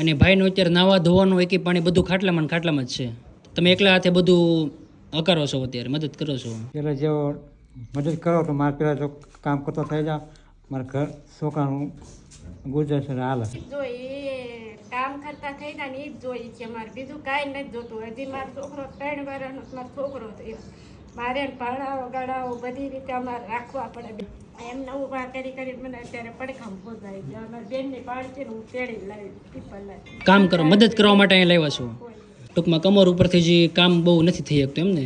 અને ભાઈનું અત્યારે નાવા ધોવાનું એકી પાણી બધું ખાટલામાં ને ખાટલામાં જ છે. તમે એકલા હાથે બધું અકારો છો અત્યારે મદદ કરો છો? એટલે જેવો મદદ કરો તો મારે પેલા જો કામ કરતો થઈ જાઓ. મારા ઘર છોકરાનું ગુજરાત છે હાલ. જો એ કામ કરતા થઈ જાય ને એ જ જોઈએ છે. મારે બીજું કાંઈ નથી જોતું. હજી મારો છોકરો ત્રણ વર્ષનો મારો છોકરો થયો મારે એને ગળાઓ બધી રીતે અમારે રાખવા પડે. એમને ઊભા કરી કરી મને અત્યારે પડખામ પોસાય છે અમારી બેનની પાડતી હું તેડી લાવી પીપલ લાવી કામ કરો મદદ કરવા માટે અહીંયા લાવ્યા છું? ટૂંકમાં કમર ઉપરથી જે કામ બહુ નથી થઈ શકતું એમને.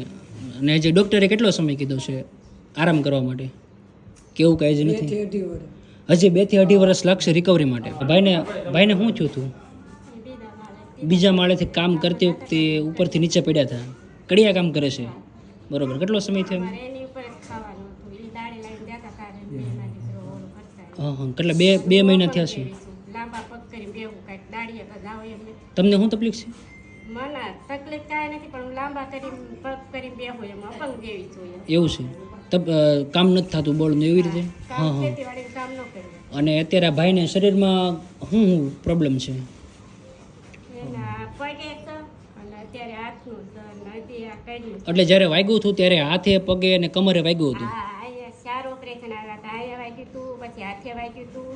અને જે ડૉક્ટરે કેટલો સમય કીધો છે આરામ કરવા માટે? કેવું કાંઈ જ નથી? હજી બેથી અઢી વર્ષ લાગશે રિકવરી માટે. ભાઈને ભાઈને શું થયું હતું? બીજા બીજા માળેથી કામ કરતી વખતે ઉપરથી નીચે પડ્યા હતા. કડિયા કામ કરે છે? બરોબર. કેટલો સમય થયો? હા હા. કેટલા? બે બે મહિના થયા છે? કરી તમને શું તકલીફ છે? મને તકલીફ કાંઈ નથી પણ લાંબા કરીને પગ કરીને બેહું એમ. અપંગ જેવી એવું છે. તબ કામ નથી થતું ને એવી રીતે? હા. હા કામ ન અને અત્યારે આ ભાઈને શરીરમાં શું પ્રોબ્લેમ છે એના પગે તો અને અત્યારે હાથનું છે અને હજી આ કર્યું એટલે જ્યારે વાગ્યું હતું ત્યારે હાથે પગે અને કમરે વાગ્યું હતું. ચાર ઓપરેશન આવ્યા હતા. વાગ્યું હતું પછી હાથે વાગ્યું હતું.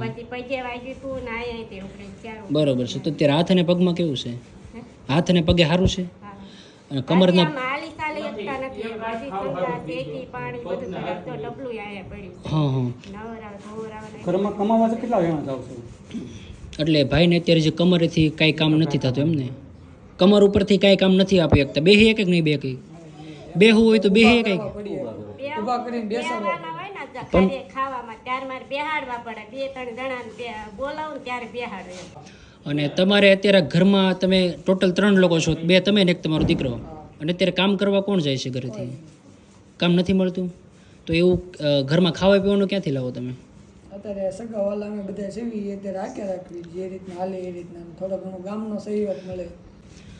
પછી પગે વાગ્યું હતું ને અહીંયા તે ઓપરેશન ચાર બરોબર છે. તો અત્યારે હાથ અને પગમાં કેવું છે? હાથ અને પગે સારું છે? અને કમરના નથી. બધી ઠંડા શેકી પાણી બધું કરે તો ડબલું આયા પડ્યું. હા હા. નવરાવ ધોવરાવ ઘરમાં કમાવા કેટલા જણા જાવ છો? એટલે ભાઈને અત્યારે જે કમરેથી કાંઈ કામ નથી થતું એમને? કમર ઉપરથી કાંઈ કામ નથી આપી શકતા. બે એક નહીં બે કઈ. બેહું હોય તો બે એક જણાને બે બોલાવું ને ત્યારે બેહાડે એમ. અને તમારે અત્યારે ઘરમાં તમે ટોટલ ત્રણ લોકો છો. બે તમે ને એક તમારો દીકરો. અને અત્યારે કામ કરવા કોણ જાય છે ઘરેથી? કામ નથી મળતું? તો એવું ઘરમાં ખાવા પીવાનું ક્યાંથી લાવો તમે? અત્યારે સગાવાલા અમે બધા સેવી અત્યારે હાકે રાખવી જે રીતના હાલે એ રીતના. થોડો ઘણો ગામનો સહયોગ મળે.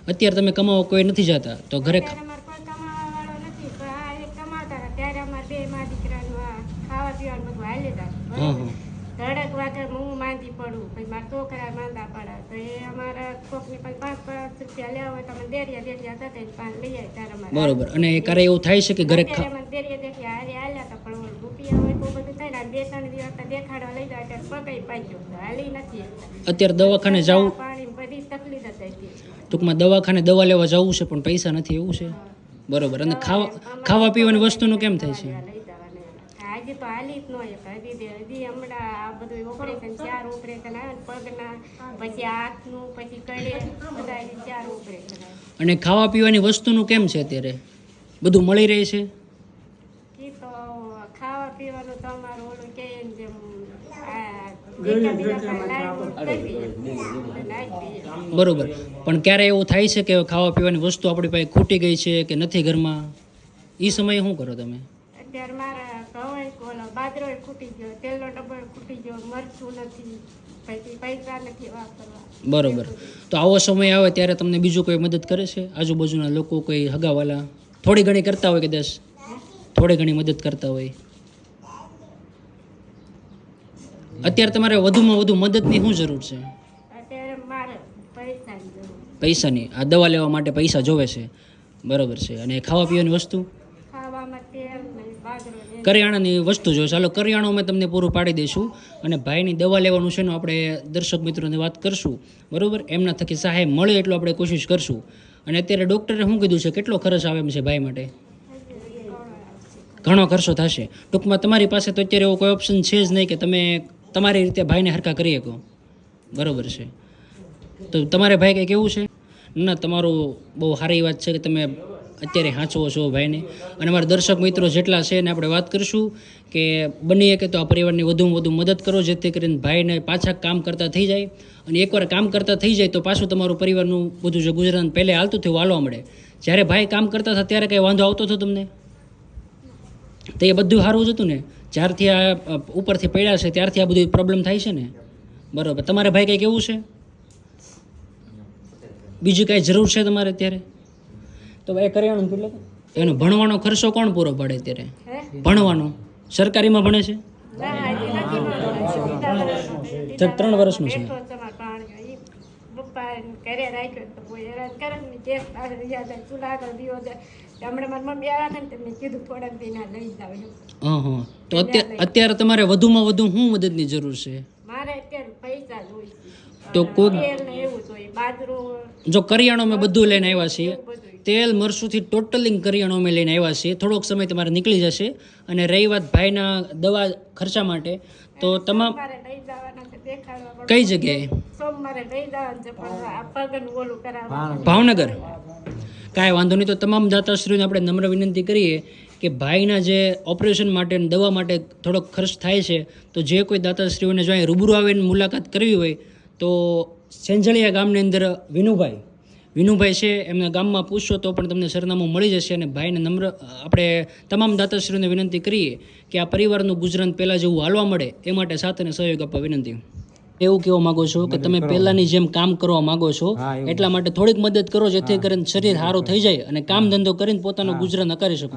અત્યારે તમે કમાવા કોઈ નથી જતા તો ઘરે હતા ધડક વાગે હું માંદી પડું પછી મારા છોકરા માંદા પડે. તો એ અમારા કોકની પાંચ પાંચ રૂપિયા લેવા હોય તમે દેરિયા દેરિયા જ પાંચ લઈ જાય ત્યારે અમારે બરોબર. અને ક્યારે એવું થાય છે કે ઘરે દેરિયા હાલ્યા હતા પણ ઓલું રૂપિયા હોય તો બધું થાય ને બે ત્રણ દિવસ તો દેખાડવા લઈ જાય ત્યારે પકઈ પાક્યો તો હાલી નથી અત્યારે દવાખાને જવું પાણી બધી તકલીફ જ હતી ટૂંકમાં દવાખાને દવા લેવા જવું છે પણ પૈસા નથી એવું છે? બરોબર. અને ખાવા ખાવા પીવાની વસ્તુનું કેમ થાય છે? લઈ જવાના. એના. હજી તો હાલી જ ન એક હજી હજી હમણાં આ બધું ઓપરેશન ચાર ઓપરેશન આવે ને પગના પછી હાથનું પછી કડે બધા ચાર ઓપરેશન અને ખાવા પીવાની વસ્તુનું કેમ છે અત્યારે? બધું મળી રહે છે ઈ તો ખાવા પીવાનું તો અમારું ઓલું કે એમ જેમ આ બીજા બીજા પાસે લાઈન કરવી એટલે લાઈન પીએ. બરોબર. પણ ક્યારે એવું થાય છે કે ખાવા પીવાની વસ્તુ આપણી પાસે ખૂટી ગઈ છે કે નથી ઘરમાં? એ સમયે શું કરો તમે? અત્યારે મારા ઘઉં ઓલો બાજરો ખૂટી ગયો તેલનો ડબ્બો ખૂટી ગયો મરચું નથી પછી પૈસા નથી વાપરવા. બરોબર. તો આવો સમય આવે ત્યારે તમને બીજું કોઈ મદદ કરે છે? આજુબાજુના લોકો કોઈ હગાવાલા? થોડી ઘણી કરતા હોય કદાચ થોડી ઘણી મદદ કરતા હોય. અત્યારે તમારે વધુમાં વધુ મદદની શું જરૂર છે? પૈસાની આ દવા લેવા માટે પૈસા જોવે છે. બરોબર છે. અને ખાવા પીવાની વસ્તુ? કરિયાણાની વસ્તુ જોઈએ ચાલો કરિયાણું અમે તમને પૂરું પાડી દઈશું. અને ભાઈની દવા લેવાનું છે ને આપણે દર્શક મિત્રોને વાત કરશું. બરાબર? એમના થકી સહાય મળે એટલો આપણે કોશિશ કરશું. અને અત્યારે ડૉક્ટરે શું કીધું છે? કેટલો ખર્ચ આવે એમ છે ભાઈ માટે? ઘણો ખર્ચો થશે. ટૂંકમાં તમારી પાસે તો અત્યારે એવો કોઈ ઓપ્શન છે જ નહીં કે તમે તમારી રીતે ભાઈને હરખા કરી શકો. બરાબર છે. તો તમારે ભાઈ કંઈ કેવું છે? ના, તમારું બહુ સારી વાત છે કે તમે અત્યારે સાચવો છો ભાઈને. અને અમારા દર્શક મિત્રો જેટલા છે એને આપણે વાત કરીશું કે બની શકે તો આ પરિવારની વધુમાં વધુ મદદ કરો, જેથી કરીને ભાઈને પાછા કામ કરતા થઈ જાય. અને એકવાર કામ કરતા થઈ જાય તો પાછું તમારું પરિવારનું બધું જે ગુજરાન પહેલે હાલતું થયું હાલવા મળે. જ્યારે ભાઈ કામ કરતા હતા ત્યારે કંઈ વાંધો આવતો હતો તમને? તો એ બધું સારું જ હતું ને? જ્યારથી આ ઉપરથી પડ્યા છે ત્યારથી આ બધું પ્રોબ્લેમ થાય છે ને? બરાબર. તમારે ભાઈ કંઈ કેવું છે? બીજી કાંઈ જરૂર છે તમારે અત્યારે? તો ભાઈ કરિયાણું કેટલો? એનો ભણવાનો ખર્ચો કોણ પૂરો પાડે અત્યારે? ભણવાનો. સરકારીમાં ભણે છે? ત્રણ વર્ષનું છે બેઠો જ તમારો ભાણિયો. ઈ પપ્પા ઘરે રાખ્યો તો કોઈ હેરાન કરે ને ચૂલા આગળ તો હમણાં મારી મમ્મી આવ્યા હતા ને તો કીધું થોડાક દિના લઈ જાવ એમ. હા હા તો અત્યારે તમારે વધુમાં વધુ શું મદદની જરૂર છે? મારે અત્યારે પૈસા જોઈએ. તો કોઈ જો કરિયાણો મેં બધું લઈને આવ્યા છીએ. તેલ મરસુંથી ટોટલિંગ કરિયાણો અમે લઈને આવ્યા છીએ. થોડોક સમય તમારે નીકળી જશે. અને રહી વાત ભાઈના દવા ખર્ચા માટે. તો તમામ કઈ જગ્યાએ? સોમવારે ભાવનગર. કાંઈ વાંધો નહીં તો તમામ દાતાશ્રીઓને આપણે નમ્ર વિનંતી કરીએ કે ભાઈના જે ઓપરેશન માટે દવા માટે થોડોક ખર્ચ થાય છે તો જે કોઈ દાતાશ્રીઓને જો અહીં રૂબરૂ આવીને મુલાકાત કરવી હોય તો સેંજળિયા ગામની અંદર વિનુભાઈ. વિનુભાઈ છે એમના ગામમાં પૂછશો તો પણ તમને સરનામું મળી જશે અને ભાઈને નમ્ર આપણે તમામ દાતાશ્રીઓને વિનંતી કરીએ કે આ પરિવારનું ગુજરાન પહેલાં જેવું હાલવા મળે એ માટે સાથ અને સહયોગ આપવા વિનંતી. એવું કહેવા માંગો છો કે તમે પહેલાની જેમ કામ કરવા માંગો છો એટલા માટે થોડીક મદદ કરો જેથી કરીને શરીર સારું થઈ જાય અને કામ ધંધો કરીને પોતાનું ગુજરાન કરી શકો.